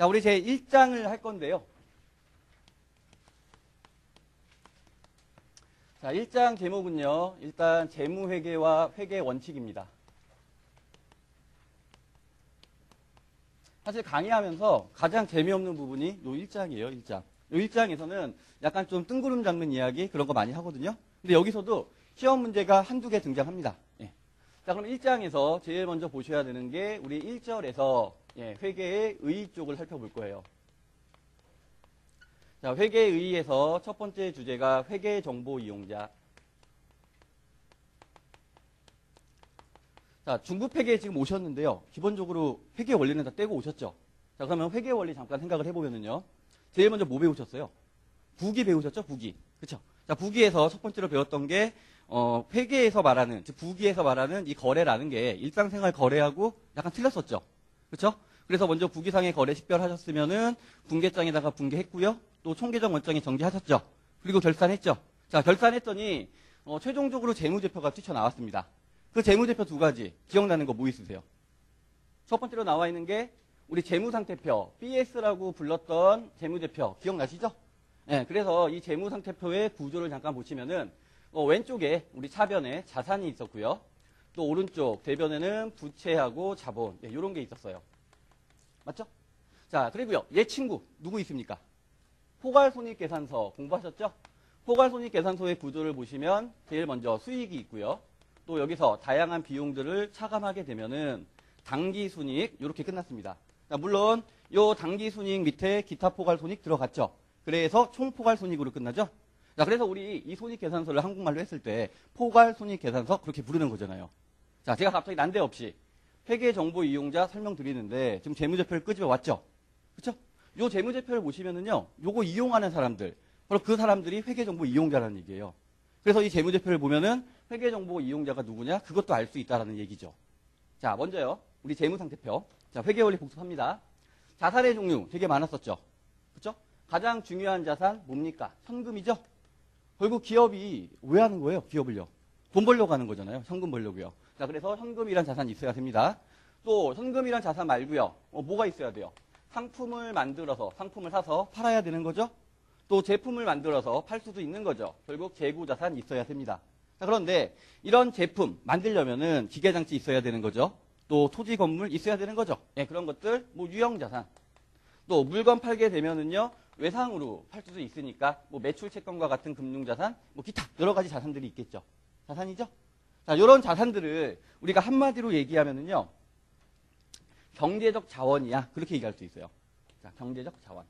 자, 우리 제 1장을 할 건데요. 자, 1장 제목은요. 일단 재무회계와 회계 원칙입니다. 사실 강의하면서 가장 재미없는 부분이 요 1장이에요, 1장. 요 1장에서는 약간 좀 뜬구름 잡는 이야기 그런 거 많이 하거든요. 근데 여기서도 시험 문제가 한두 개 등장합니다. 예. 자, 그럼 1장에서 제일 먼저 보셔야 되는 게 우리 1절에서 예, 회계의 의 쪽을 살펴볼 거예요. 자, 회계의 의에서 첫 번째 주제가 회계 정보 이용자. 자, 중급 회계에 지금 오셨는데요. 기본적으로 회계 원리는 다 떼고 오셨죠? 자, 그러면 회계 원리 잠깐 생각을 해보면은요. 제일 먼저 뭐 배우셨어요? 부기 배우셨죠? 부기. 그쵸? 자, 부기에서 첫 번째로 배웠던 게, 어, 회계에서 말하는, 즉, 부기에서 말하는 이 거래라는 게 일상생활 거래하고 약간 틀렸었죠? 그쵸? 그래서 먼저 부기상의 거래 식별하셨으면은 분계장에다가 분계했고요. 또 총계정 원장에 정지하셨죠. 그리고 결산했죠. 자, 결산했더니 어, 최종적으로 재무제표가 튀쳐나왔습니다. 그 재무제표 두 가지 기억나는 거 뭐 있으세요? 첫 번째로 나와 있는 게 우리 재무상태표 BS라고 불렀던 재무제표 기억나시죠? 네, 그래서 이 재무상태표의 구조를 잠깐 보시면은 어, 왼쪽에 우리 차변에 자산이 있었고요. 또 오른쪽 대변에는 부채하고 자본 네, 이런 게 있었어요. 맞죠? 자, 그리고요. 얘 친구 누구 있습니까? 포괄손익계산서 공부하셨죠? 포괄손익계산서의 구조를 보시면 제일 먼저 수익이 있고요. 또 여기서 다양한 비용들을 차감하게 되면은 당기순익 이렇게 끝났습니다. 자, 물론 요 당기순익 밑에 기타 포괄손익 들어갔죠. 그래서 총포괄손익으로 끝나죠. 자, 그래서 우리 이 손익계산서를 한국말로 했을 때 포괄 손익계산서 그렇게 부르는 거잖아요. 자, 제가 갑자기 난데없이 회계정보 이용자 설명드리는데 지금 재무제표를 끄집어 왔죠. 그렇죠? 요 재무제표를 보시면은요. 요거 이용하는 사람들 바로 그 사람들이 회계정보 이용자라는 얘기예요. 그래서 이 재무제표를 보면은 회계정보 이용자가 누구냐 그것도 알 수 있다라는 얘기죠. 자, 먼저요. 우리 재무상태표. 자, 회계원리 복습합니다. 자산의 종류 되게 많았었죠. 그렇죠? 가장 중요한 자산 뭡니까? 현금이죠. 결국 기업이 왜 하는 거예요? 기업을요. 돈 벌려고 하는 거잖아요. 현금 벌려고요. 자, 그래서 현금이란 자산이 있어야 됩니다. 또 현금이란 자산 말고요. 어, 뭐가 있어야 돼요? 상품을 만들어서 상품을 사서 팔아야 되는 거죠. 또 제품을 만들어서 팔 수도 있는 거죠. 결국 재고 자산이 있어야 됩니다. 자, 그런데 이런 제품 만들려면은 기계 장치 있어야 되는 거죠. 또 토지 건물 있어야 되는 거죠. 예, 그런 것들 뭐 유형 자산. 또 물건 팔게 되면은요. 외상으로 팔 수도 있으니까 뭐 매출 채권과 같은 금융 자산, 뭐 기타 여러 가지 자산들이 있겠죠. 자산이죠. 자, 이런 자산들을 우리가 한마디로 얘기하면은요. 경제적 자원이야. 그렇게 얘기할 수 있어요. 자, 경제적 자원.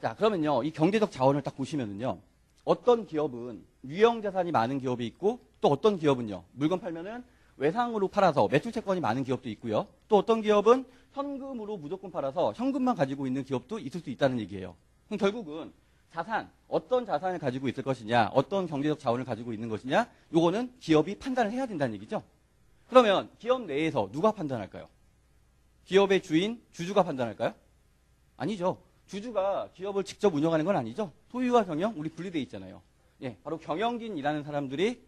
자, 그러면요. 이 경제적 자원을 딱 보시면은요. 어떤 기업은 유형 자산이 많은 기업이 있고 또 어떤 기업은요. 물건 팔면은 외상으로 팔아서 매출 채권이 많은 기업도 있고요. 또 어떤 기업은 현금으로 무조건 팔아서 현금만 가지고 있는 기업도 있을 수 있다는 얘기예요. 그럼 결국은 자산, 어떤 자산을 가지고 있을 것이냐, 어떤 경제적 자원을 가지고 있는 것이냐, 요거는 기업이 판단을 해야 된다는 얘기죠. 그러면 기업 내에서 누가 판단할까요? 기업의 주인, 주주가 판단할까요? 아니죠. 주주가 기업을 직접 운영하는 건 아니죠. 소유와 경영, 우리 분리돼 있잖아요. 예, 바로 경영진이라는 사람들이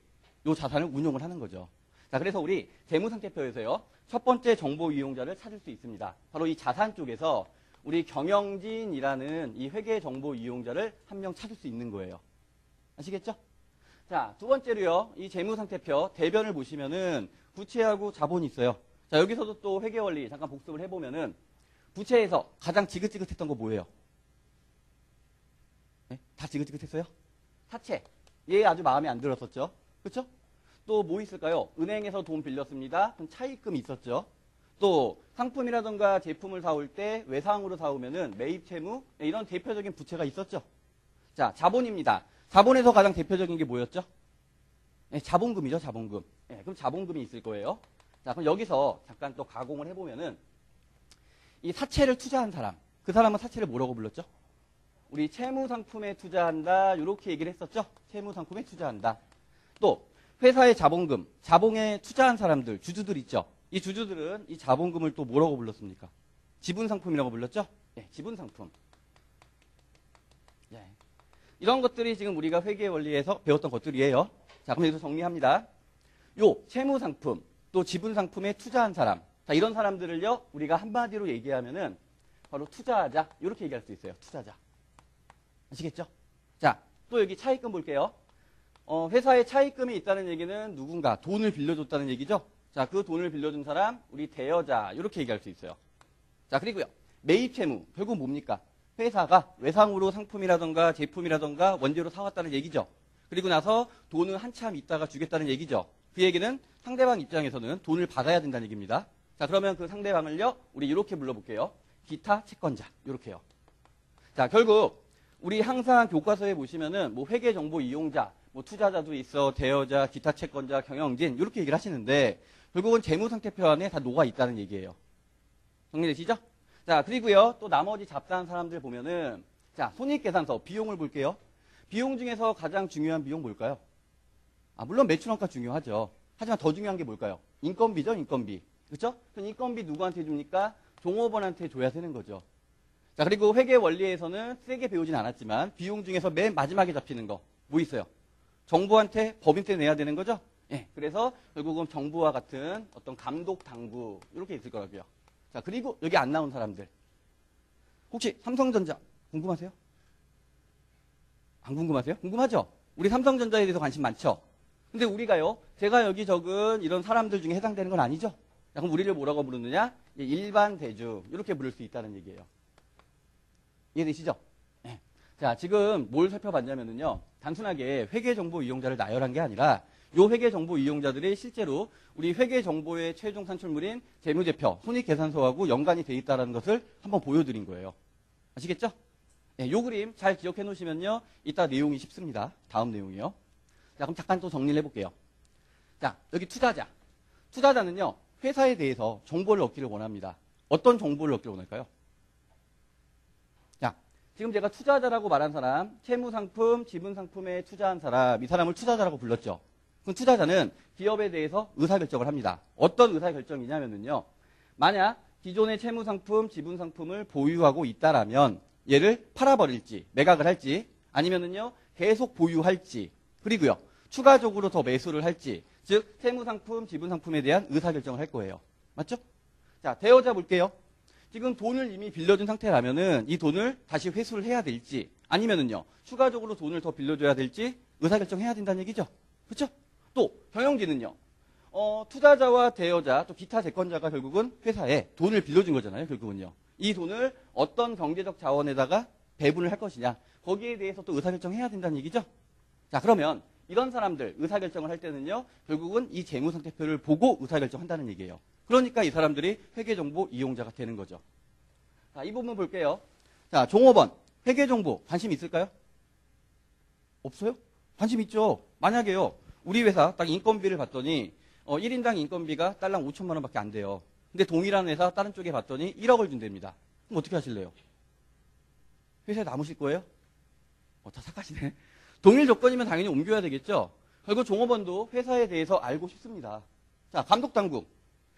요 자산을 운용을 하는 거죠. 자, 그래서 우리 재무상태표에서요, 첫 번째 정보 이용자를 찾을 수 있습니다. 바로 이 자산 쪽에서 우리 경영진이라는 이 회계 정보 이용자를 한 명 찾을 수 있는 거예요. 아시겠죠? 자, 두 번째로요, 이 재무상태표 대변을 보시면은 부채하고 자본이 있어요. 자, 여기서도 또 회계 원리 잠깐 복습을 해 보면은 부채에서 가장 지긋지긋했던 거 뭐예요? 네? 다 지긋지긋했어요? 사채. 얘 아주 마음에 안 들었었죠? 그렇죠? 또 뭐 있을까요? 은행에서 돈 빌렸습니다. 그럼 차입금이 있었죠. 또 상품이라던가 제품을 사올 때 외상으로 사오면은 매입 채무 네, 이런 대표적인 부채가 있었죠. 자, 자본입니다. 자본에서 가장 대표적인 게 뭐였죠? 네, 자본금이죠, 자본금. 네, 그럼 자본금이 있을 거예요. 자, 그럼 여기서 잠깐 또 가공을 해보면은 이 사채를 투자한 사람, 그 사람은 사채를 뭐라고 불렀죠? 우리 채무 상품에 투자한다, 이렇게 얘기를 했었죠? 채무 상품에 투자한다. 또 회사의 자본금, 자본에 투자한 사람들, 주주들 있죠? 이 주주들은 이 자본금을 또 뭐라고 불렀습니까? 지분 상품이라고 불렀죠? 예, 지분 상품. 예. 이런 것들이 지금 우리가 회계 원리에서 배웠던 것들이에요. 자, 그럼 여기서 정리합니다. 요 채무 상품, 또 지분 상품에 투자한 사람. 자, 이런 사람들을요, 우리가 한마디로 얘기하면은 바로 투자자. 이렇게 얘기할 수 있어요. 투자자. 아시겠죠? 자, 또 여기 차입금 볼게요. 어, 회사에 차입금이 있다는 얘기는 누군가 돈을 빌려줬다는 얘기죠? 자, 그 돈을 빌려준 사람, 우리 대여자. 이렇게 얘기할 수 있어요. 자, 그리고요. 매입 채무. 결국 뭡니까? 회사가 외상으로 상품이라던가 제품이라던가 원재료 사왔다는 얘기죠. 그리고 나서 돈은 한참 있다가 주겠다는 얘기죠. 그 얘기는 상대방 입장에서는 돈을 받아야 된다는 얘기입니다. 자, 그러면 그 상대방을요, 우리 이렇게 불러볼게요. 기타 채권자. 이렇게요. 자, 결국 우리 항상 교과서에 보시면은 뭐 회계 정보 이용자, 뭐 투자자도 있어, 대여자, 기타 채권자, 경영진 이렇게 얘기를 하시는데 결국은 재무 상태표 안에 다 녹아 있다는 얘기예요. 정리되시죠? 자, 그리고요. 또 나머지 잡다한 사람들 보면은 자, 손익계산서 비용을 볼게요. 비용 중에서 가장 중요한 비용 뭘까요? 아, 물론 매출원가 중요하죠. 하지만 더 중요한 게 뭘까요? 인건비죠, 인건비. 그렇죠? 그럼 인건비 누구한테 줍니까? 종업원한테 줘야 되는 거죠. 자, 그리고 회계 원리에서는 세게 배우진 않았지만 비용 중에서 맨 마지막에 잡히는 거 뭐 있어요? 정부한테 법인세 내야 되는 거죠? 예. 그래서 결국은 정부와 같은 어떤 감독 당국 이렇게 있을 거라고요. 자, 그리고 여기 안 나온 사람들. 혹시 삼성전자 궁금하세요? 안 궁금하세요? 궁금하죠? 우리 삼성전자에 대해서 관심 많죠? 근데 우리가요, 제가 여기 적은 이런 사람들 중에 해당되는 건 아니죠? 자, 그럼 우리를 뭐라고 부르느냐? 예, 일반 대중. 이렇게 부를 수 있다는 얘기예요. 이해되시죠? 네. 자, 지금 뭘 살펴봤냐면요. 단순하게 회계 정보 이용자를 나열한 게 아니라 요 회계 정보 이용자들이 실제로 우리 회계 정보의 최종 산출물인 재무제표, 손익계산서하고 연관이 돼 있다는 것을 한번 보여드린 거예요. 아시겠죠? 네, 요 그림 잘 기억해 놓으시면요. 이따 내용이 쉽습니다. 다음 내용이요. 자, 그럼 잠깐 또 정리를 해볼게요. 자, 여기 투자자. 투자자는요, 회사에 대해서 정보를 얻기를 원합니다. 어떤 정보를 얻기를 원할까요? 자, 지금 제가 투자자라고 말한 사람, 채무 상품, 지분 상품에 투자한 사람, 이 사람을 투자자라고 불렀죠. 그럼 투자자는 기업에 대해서 의사결정을 합니다. 어떤 의사결정이냐면요. 만약 기존의 채무 상품, 지분 상품을 보유하고 있다라면 얘를 팔아버릴지, 매각을 할지, 아니면은요, 계속 보유할지, 그리고요, 추가적으로 더 매수를 할지, 즉, 채무 상품, 지분 상품에 대한 의사결정을 할 거예요. 맞죠? 자, 대여자 볼게요. 지금 돈을 이미 빌려준 상태라면은 이 돈을 다시 회수를 해야 될지, 아니면은요, 추가적으로 돈을 더 빌려줘야 될지 의사결정해야 된다는 얘기죠. 그렇죠? 또 경영진은요. 어, 투자자와 대여자 또 기타 채권자가 결국은 회사에 돈을 빌려준 거잖아요. 결국은요. 이 돈을 어떤 경제적 자원에다가 배분을 할 것이냐. 거기에 대해서 또 의사결정해야 된다는 얘기죠. 자 그러면 이런 사람들 의사결정을 할 때는요. 결국은 이 재무상태표를 보고 의사결정한다는 얘기예요. 그러니까 이 사람들이 회계정보 이용자가 되는 거죠. 자, 이 부분 볼게요. 자, 종업원 회계정보 관심 있을까요? 없어요? 관심 있죠. 만약에요. 우리 회사 딱 인건비를 봤더니 어, 1인당 인건비가 딸랑 5천만 원밖에 안 돼요. 근데 동일한 회사 다른 쪽에 봤더니 1억을 준답니다. 그럼 어떻게 하실래요? 회사에 남으실 거예요? 어, 다 착하시네. 동일 조건이면 당연히 옮겨야 되겠죠? 결국 종업원도 회사에 대해서 알고 싶습니다. 자, 감독 당국.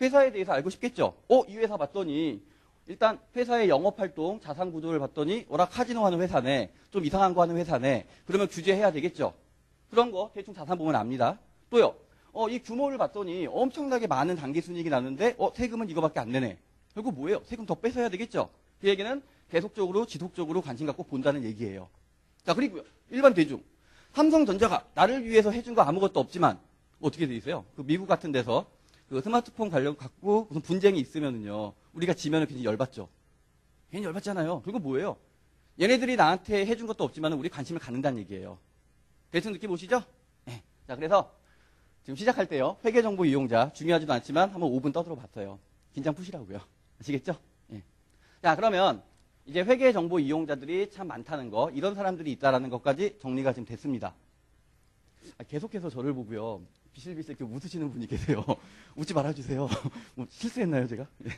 회사에 대해서 알고 싶겠죠? 어, 이 회사 봤더니 일단 회사의 영업 활동, 자산 구조를 봤더니 워낙 카지노 하는 회사네. 좀 이상한 거 하는 회사네. 그러면 규제해야 되겠죠? 그런 거 대충 자산 보면 압니다. 또요. 어, 이 규모를 봤더니 엄청나게 많은 단기 순이익이 나는데 어, 세금은 이거밖에 안 내네. 결국 뭐예요? 세금 더 뺏어야 되겠죠? 그 얘기는 계속적으로 지속적으로 관심 갖고 본다는 얘기예요. 자, 그리고요. 일반 대중. 삼성전자가 나를 위해서 해준 거 아무것도 없지만 어떻게 돼 있어요? 그 미국 같은 데서 그 스마트폰 관련 갖고 무슨 분쟁이 있으면은요. 우리가 지면은 굉장히 열받죠. 괜히 열받잖아요. 그리고 뭐예요? 얘네들이 나한테 해준 것도 없지만 우리 관심을 갖는다는 얘기예요. 대충 느낌 오시죠? 네. 자, 그래서 지금 시작할 때요. 회계 정보 이용자 중요하지도 않지만 한번 5분 떠들어 봤어요. 긴장 푸시라고요. 아시겠죠? 예. 자, 그러면 이제 회계 정보 이용자들이 참 많다는 거, 이런 사람들이 있다라는 것까지 정리가 지금 됐습니다. 아, 계속해서 저를 보고요. 비실비실 이렇게 웃으시는 분이 계세요. 웃지 말아주세요. 뭐 실수했나요, 제가? 예.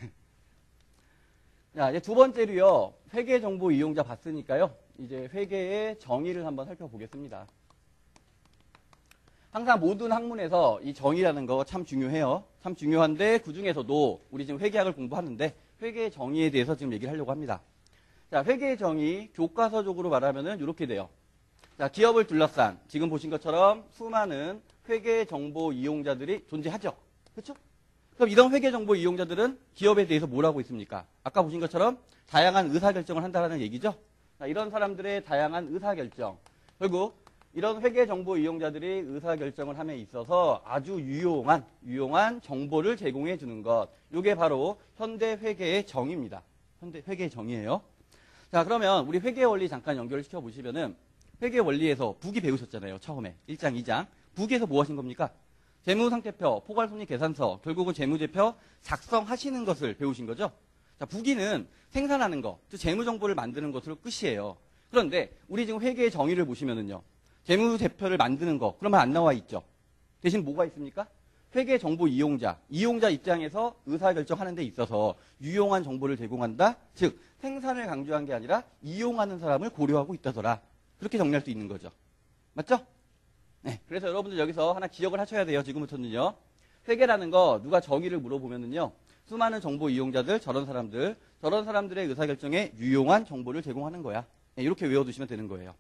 자, 이제 두 번째로요. 회계 정보 이용자 봤으니까요. 이제 회계의 정의를 한번 살펴보겠습니다. 항상 모든 학문에서 이 정의라는 거 참 중요해요. 참 중요한데 그 중에서도 우리 지금 회계학을 공부하는데 회계의 정의에 대해서 지금 얘기를 하려고 합니다. 자, 회계의 정의 교과서적으로 말하면은 이렇게 돼요. 자, 기업을 둘러싼 지금 보신 것처럼 수많은 회계 정보 이용자들이 존재하죠. 그렇죠? 그럼 이런 회계 정보 이용자들은 기업에 대해서 뭘 하고 있습니까? 아까 보신 것처럼 다양한 의사 결정을 한다는 얘기죠. 자, 이런 사람들의 다양한 의사 결정. 결국 이런 회계 정보 이용자들이 의사 결정을 함에 있어서 아주 유용한, 유용한 정보를 제공해 주는 것. 이게 바로 현대 회계의 정의입니다. 현대 회계의 정의예요. 자, 그러면 우리 회계 원리 잠깐 연결을 시켜 보시면은 회계 원리에서 북이 배우셨잖아요. 처음에. 1장, 2장. 북에서 뭐 하신 겁니까? 재무상태표, 포괄손익계산서, 결국은 재무제표 작성하시는 것을 배우신 거죠. 자, 부기는 생산하는 거, 즉 재무정보를 만드는 것으로 끝이에요. 그런데 우리 지금 회계의 정의를 보시면은요. 재무제표를 만드는 거, 그러면 안 나와 있죠. 대신 뭐가 있습니까? 회계 정보 이용자, 이용자 입장에서 의사결정하는 데 있어서 유용한 정보를 제공한다. 즉 생산을 강조한 게 아니라 이용하는 사람을 고려하고 있다더라. 그렇게 정리할 수 있는 거죠. 맞죠? 네. 그래서 여러분들 여기서 하나 기억을 하셔야 돼요. 지금부터는요. 회계라는 거 누가 정의를 물어보면은요. 수많은 정보 이용자들, 저런 사람들, 저런 사람들의 의사결정에 유용한 정보를 제공하는 거야. 네, 이렇게 외워두시면 되는 거예요.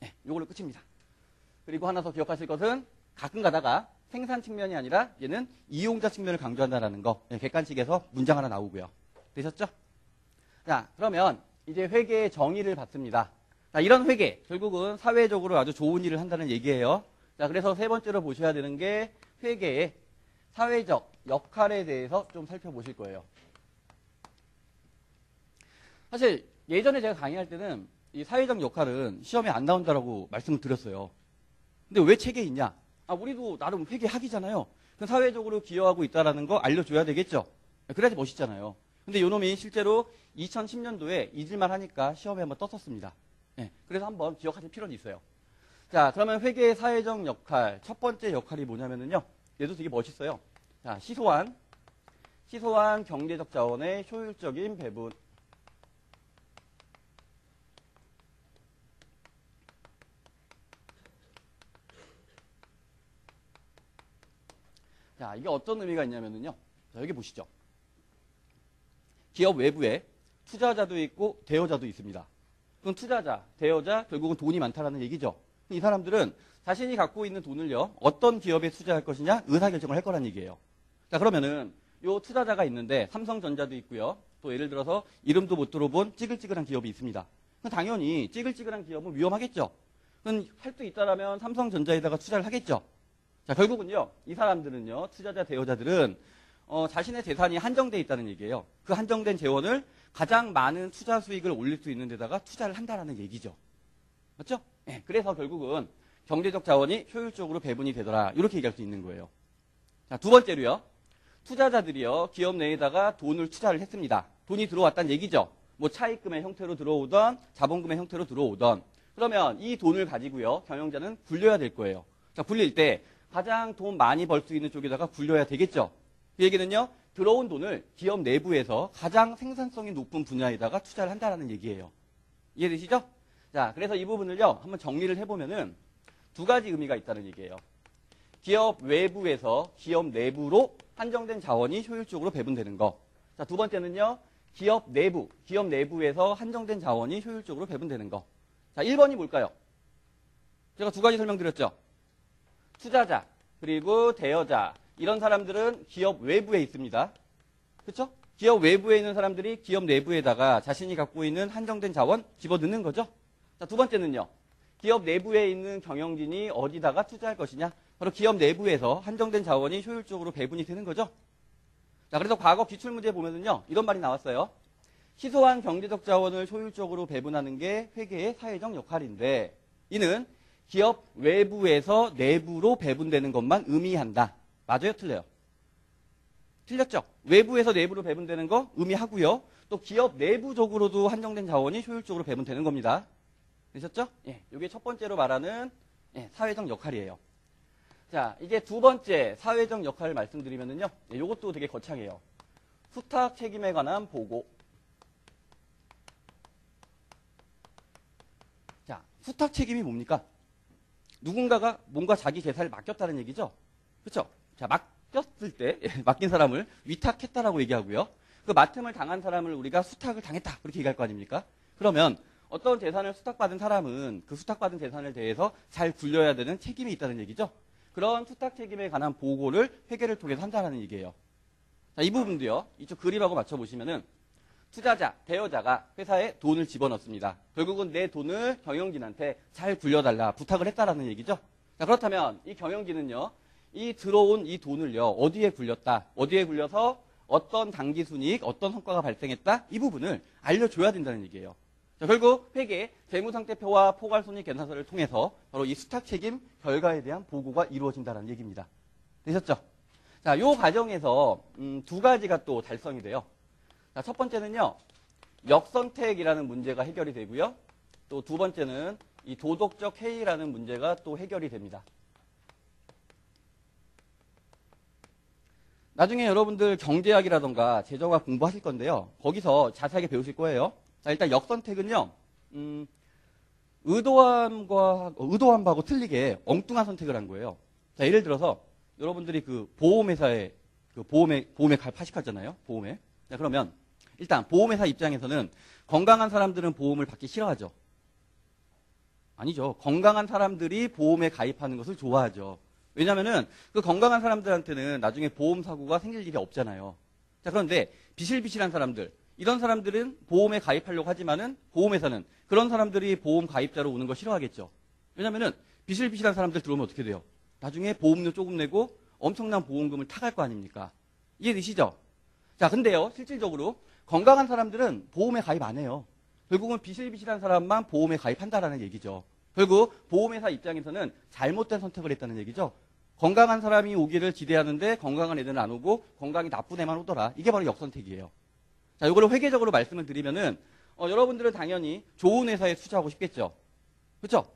네, 이걸로 끝입니다. 그리고 하나 더 기억하실 것은 가끔 가다가 생산 측면이 아니라 얘는 이용자 측면을 강조한다는 거. 네, 객관식에서 문장 하나 나오고요. 되셨죠? 자, 그러면 이제 회계의 정의를 받습니다. 자, 이런 회계, 결국은 사회적으로 아주 좋은 일을 한다는 얘기예요. 자, 그래서 세 번째로 보셔야 되는 게 회계의 사회적 역할에 대해서 좀 살펴보실 거예요. 사실 예전에 제가 강의할 때는 이 사회적 역할은 시험에 안 나온다라고 말씀을 드렸어요. 근데 왜 책에 있냐? 아, 우리도 나름 회계 학이잖아요. 그 사회적으로 기여하고 있다라는 거 알려줘야 되겠죠? 그래야지 멋있잖아요. 근데 요놈이 실제로 2010년도에 잊을만 하니까 시험에 한번 떴었습니다. 네, 그래서 한번 기억하실 필요는 있어요. 자, 그러면 회계의 사회적 역할, 첫 번째 역할이 뭐냐면요. 얘도 되게 멋있어요. 자, 시소한, 시소한 경제적 자원의 효율적인 배분. 자, 이게 어떤 의미가 있냐면요. 자, 여기 보시죠. 기업 외부에 투자자도 있고 대여자도 있습니다. 그럼 투자자, 대여자, 결국은 돈이 많다라는 얘기죠. 이 사람들은 자신이 갖고 있는 돈을요, 어떤 기업에 투자할 것이냐, 의사결정을 할 거란 얘기예요. 자, 그러면은, 요 투자자가 있는데, 삼성전자도 있고요. 또 예를 들어서, 이름도 못 들어본 찌글찌글한 기업이 있습니다. 그럼 당연히, 찌글찌글한 기업은 위험하겠죠. 그럼 할수 있다라면 삼성전자에다가 투자를 하겠죠. 자, 결국은요, 이 사람들은요, 투자자, 대여자들은, 어, 자신의 재산이 한정돼 있다는 얘기예요. 그 한정된 재원을 가장 많은 투자 수익을 올릴 수 있는 데다가 투자를 한다라는 얘기죠. 맞죠? 네, 그래서 결국은 경제적 자원이 효율적으로 배분이 되더라. 이렇게 얘기할 수 있는 거예요. 자, 두 번째로요. 투자자들이요. 기업 내에다가 돈을 투자를 했습니다. 돈이 들어왔다는 얘기죠. 뭐 차입금의 형태로 들어오던 자본금의 형태로 들어오던 그러면 이 돈을 가지고요. 경영자는 굴려야 될 거예요. 자, 굴릴 때 가장 돈 많이 벌 수 있는 쪽에다가 굴려야 되겠죠. 그 얘기는요. 들어온 돈을 기업 내부에서 가장 생산성이 높은 분야에다가 투자를 한다는 얘기예요. 이해되시죠? 자, 그래서 이 부분을요, 한번 정리를 해보면은 두 가지 의미가 있다는 얘기예요. 기업 외부에서 기업 내부로 한정된 자원이 효율적으로 배분되는 거. 자, 두 번째는요, 기업 내부, 기업 내부에서 한정된 자원이 효율적으로 배분되는 거. 자, 1번이 뭘까요? 제가 두 가지 설명드렸죠? 투자자, 그리고 대여자, 이런 사람들은 기업 외부에 있습니다. 그렇죠? 기업 외부에 있는 사람들이 기업 내부에다가 자신이 갖고 있는 한정된 자원 집어넣는 거죠. 자, 두 번째는요. 기업 내부에 있는 경영진이 어디다가 투자할 것이냐? 바로 기업 내부에서 한정된 자원이 효율적으로 배분이 되는 거죠. 자, 그래서 과거 기출문제 보면은요. 이런 말이 나왔어요. 희소한 경제적 자원을 효율적으로 배분하는 게 회계의 사회적 역할인데 이는 기업 외부에서 내부로 배분되는 것만 의미한다. 맞아요? 틀려요? 틀렸죠? 외부에서 내부로 배분되는 거 의미하고요. 또 기업 내부적으로도 한정된 자원이 효율적으로 배분되는 겁니다. 되셨죠? 예, 이게 첫 번째로 말하는 예, 사회적 역할이에요. 자, 이제 두 번째 사회적 역할을 말씀드리면은요. 예, 이것도 되게 거창해요. 수탁 책임에 관한 보고. 자, 수탁 책임이 뭡니까? 누군가가 뭔가 자기 재산을 맡겼다는 얘기죠? 그렇죠? 자, 맡겼을 때 예, 맡긴 사람을 위탁했다라고 얘기하고요. 그 맡음을 당한 사람을 우리가 수탁을 당했다. 그렇게 얘기할 거 아닙니까? 그러면 어떤 재산을 수탁받은 사람은 그 수탁받은 재산을 대해서 잘 굴려야 되는 책임이 있다는 얘기죠. 그런 수탁 책임에 관한 보고를 회계를 통해서 한다는 얘기예요. 자, 이 부분도요. 이쪽 그림하고 맞춰보시면은 투자자, 대여자가 회사에 돈을 집어넣습니다. 결국은 내 돈을 경영진한테 잘 굴려달라 부탁을 했다라는 얘기죠. 자, 그렇다면 이 경영진은요. 이 들어온 이 돈을요. 어디에 굴렸다. 어디에 굴려서 어떤 단기 순이익, 어떤 성과가 발생했다. 이 부분을 알려줘야 된다는 얘기예요. 자, 결국 회계 재무상태표와 포괄손익 계산서를 통해서 바로 이 수탁 책임 결과에 대한 보고가 이루어진다는 얘기입니다. 되셨죠? 자, 요 과정에서 음, 두 가지가 또 달성이 돼요. 자, 첫 번째는요. 역선택이라는 문제가 해결이 되고요. 또 두 번째는 이 도덕적 해이라는 문제가 또 해결이 됩니다. 나중에 여러분들 경제학이라던가 재정학 공부하실 건데요. 거기서 자세하게 배우실 거예요. 자, 일단 역선택은요. 음, 의도함과 의도함하고 틀리게 엉뚱한 선택을 한 거예요. 자, 예를 들어서 여러분들이 그 보험회사에 그 보험에 보험에 가- 파식하잖아요. 보험에. 자, 그러면 일단 보험회사 입장에서는 건강한 사람들은 보험을 받기 싫어하죠. 아니죠. 건강한 사람들이 보험에 가입하는 것을 좋아하죠. 왜냐면은 그 건강한 사람들한테는 나중에 보험 사고가 생길 일이 없잖아요. 자, 그런데 비실비실한 사람들, 이런 사람들은 보험에 가입하려고 하지만은 보험회사는 그런 사람들이 보험 가입자로 오는 거 싫어하겠죠. 왜냐면은 비실비실한 사람들 들어오면 어떻게 돼요? 나중에 보험료 조금 내고 엄청난 보험금을 타갈 거 아닙니까? 이해되시죠? 자, 근데요, 실질적으로 건강한 사람들은 보험에 가입 안 해요. 결국은 비실비실한 사람만 보험에 가입한다라는 얘기죠. 결국 보험회사 입장에서는 잘못된 선택을 했다는 얘기죠. 건강한 사람이 오기를 기대하는데 건강한 애들은 안 오고 건강이 나쁜 애만 오더라. 이게 바로 역선택이에요. 자, 이거를 회계적으로 말씀을 드리면은 어, 여러분들은 당연히 좋은 회사에 투자하고 싶겠죠. 그렇죠?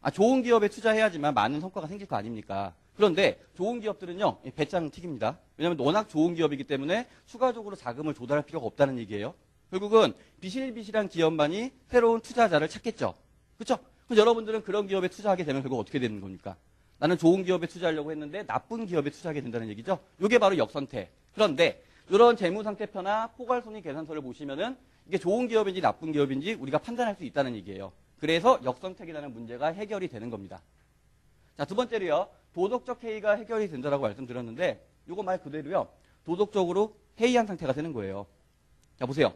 아, 좋은 기업에 투자해야지만 많은 성과가 생길 거 아닙니까? 그런데 좋은 기업들은요, 이 배짱 튀깁니다. 왜냐하면 워낙 좋은 기업이기 때문에 추가적으로 자금을 조달할 필요가 없다는 얘기예요. 결국은 비실비실한 기업만이 새로운 투자자를 찾겠죠. 그렇죠? 그럼 여러분들은 그런 기업에 투자하게 되면 결국 어떻게 되는 겁니까? 나는 좋은 기업에 투자하려고 했는데 나쁜 기업에 투자하게 된다는 얘기죠. 이게 바로 역선택. 그런데 이런 재무상태표나 포괄손익 계산서를 보시면은 이게 좋은 기업인지 나쁜 기업인지 우리가 판단할 수 있다는 얘기예요. 그래서 역선택이라는 문제가 해결이 되는 겁니다. 자, 두 번째로요. 도덕적 해이가 해결이 된다라고 말씀드렸는데 이거 말 그대로요. 도덕적으로 해이한 상태가 되는 거예요. 자, 보세요.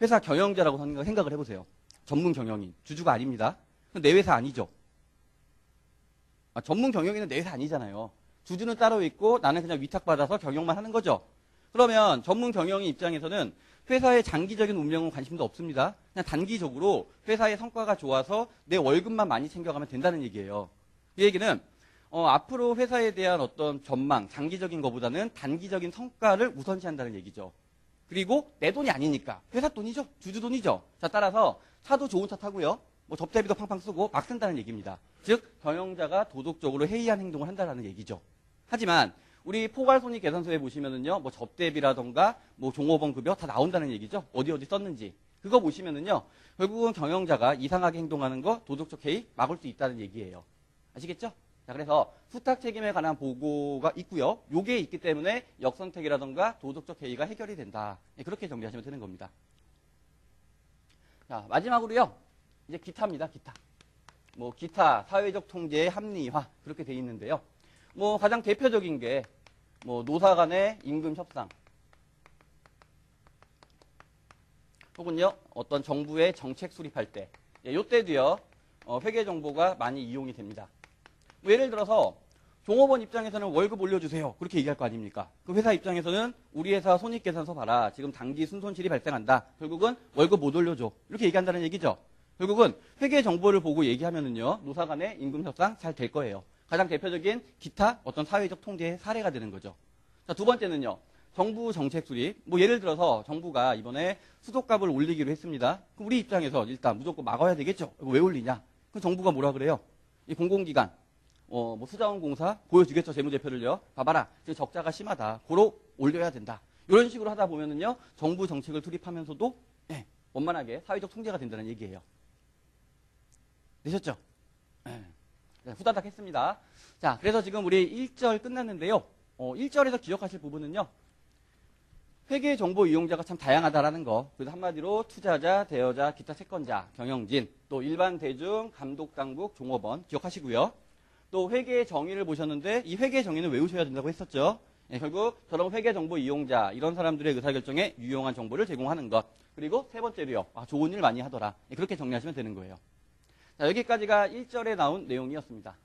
회사 경영자라고 생각- 생각을 해보세요. 전문 경영인. 주주가 아닙니다. 내 회사 아니죠. 아, 전문 경영인은 내 회사 아니잖아요. 주주는 따로 있고 나는 그냥 위탁받아서 경영만 하는 거죠. 그러면 전문 경영인 입장에서는 회사의 장기적인 운명은 관심도 없습니다. 그냥 단기적으로 회사의 성과가 좋아서 내 월급만 많이 챙겨가면 된다는 얘기예요. 이 얘기는 어, 앞으로 회사에 대한 어떤 전망, 장기적인 것보다는 단기적인 성과를 우선시한다는 얘기죠. 그리고 내 돈이 아니니까 회사 돈이죠, 주주 돈이죠. 자 따라서 차도 좋은 차 타고요, 뭐 접대비도 팡팡 쓰고 막 쓴다는 얘기입니다. 즉 경영자가 도덕적으로 해이한 행동을 한다는 얘기죠. 하지만 우리 포괄손익 계산서에 보시면은요, 뭐 접대비라던가 뭐 종업원 급여 다 나온다는 얘기죠. 어디 어디 썼는지 그거 보시면은요, 결국은 경영자가 이상하게 행동하는 거 도덕적 해이 막을 수 있다는 얘기예요. 아시겠죠? 자, 그래서 수탁 책임에 관한 보고가 있고요. 요게 있기 때문에 역선택이라던가 도덕적 해이가 해결이 된다. 예, 그렇게 정리하시면 되는 겁니다. 자, 마지막으로요. 이제 기타입니다. 기타. 뭐 기타 사회적 통제의 합리화 그렇게 돼 있는데요. 뭐 가장 대표적인 게 뭐 노사 간의 임금 협상 혹은요 어떤 정부의 정책 수립할 때 예, 요때도요 어, 회계 정보가 많이 이용이 됩니다. 뭐 예를 들어서 종업원 입장에서는 월급 올려주세요. 그렇게 얘기할 거 아닙니까? 그 회사 입장에서는 우리 회사 손익계산서 봐라. 지금 단기 순손실이 발생한다. 결국은 월급 못 올려줘. 이렇게 얘기한다는 얘기죠. 결국은 회계 정보를 보고 얘기하면은요, 노사 간의 임금 협상 잘 될 거예요. 가장 대표적인 기타 어떤 사회적 통제의 사례가 되는 거죠. 자, 두 번째는요, 정부 정책 수립. 뭐 예를 들어서 정부가 이번에 수도값을 올리기로 했습니다. 그럼 우리 입장에서 일단 무조건 막아야 되겠죠. 왜 올리냐? 그럼 정부가 뭐라 그래요? 이 공공기관, 어, 뭐 수자원공사 보여주겠죠 재무제표를요. 봐봐라 지금 적자가 심하다. 고로 올려야 된다. 이런 식으로 하다 보면은요 정부 정책을 투입하면서도 예, 원만하게 사회적 통제가 된다는 얘기예요. 되셨죠? 예. 네, 후다닥 했습니다. 자, 그래서 지금 우리 1절 끝났는데요. 어, 1절에서 기억하실 부분은요. 회계 정보 이용자가 참 다양하다라는 거. 그래서 한마디로 투자자, 대여자, 기타 채권자, 경영진, 또 일반 대중, 감독 당국, 종업원 기억하시고요. 또 회계의 정의를 보셨는데 이 회계의 정의는 외우셔야 된다고 했었죠. 예, 결국 저런 회계 정보 이용자 이런 사람들의 의사결정에 유용한 정보를 제공하는 것. 그리고 세 번째로요. 아, 좋은 일 많이 하더라. 예, 그렇게 정리하시면 되는 거예요. 자, 여기까지가 1절에 나온 내용이었습니다.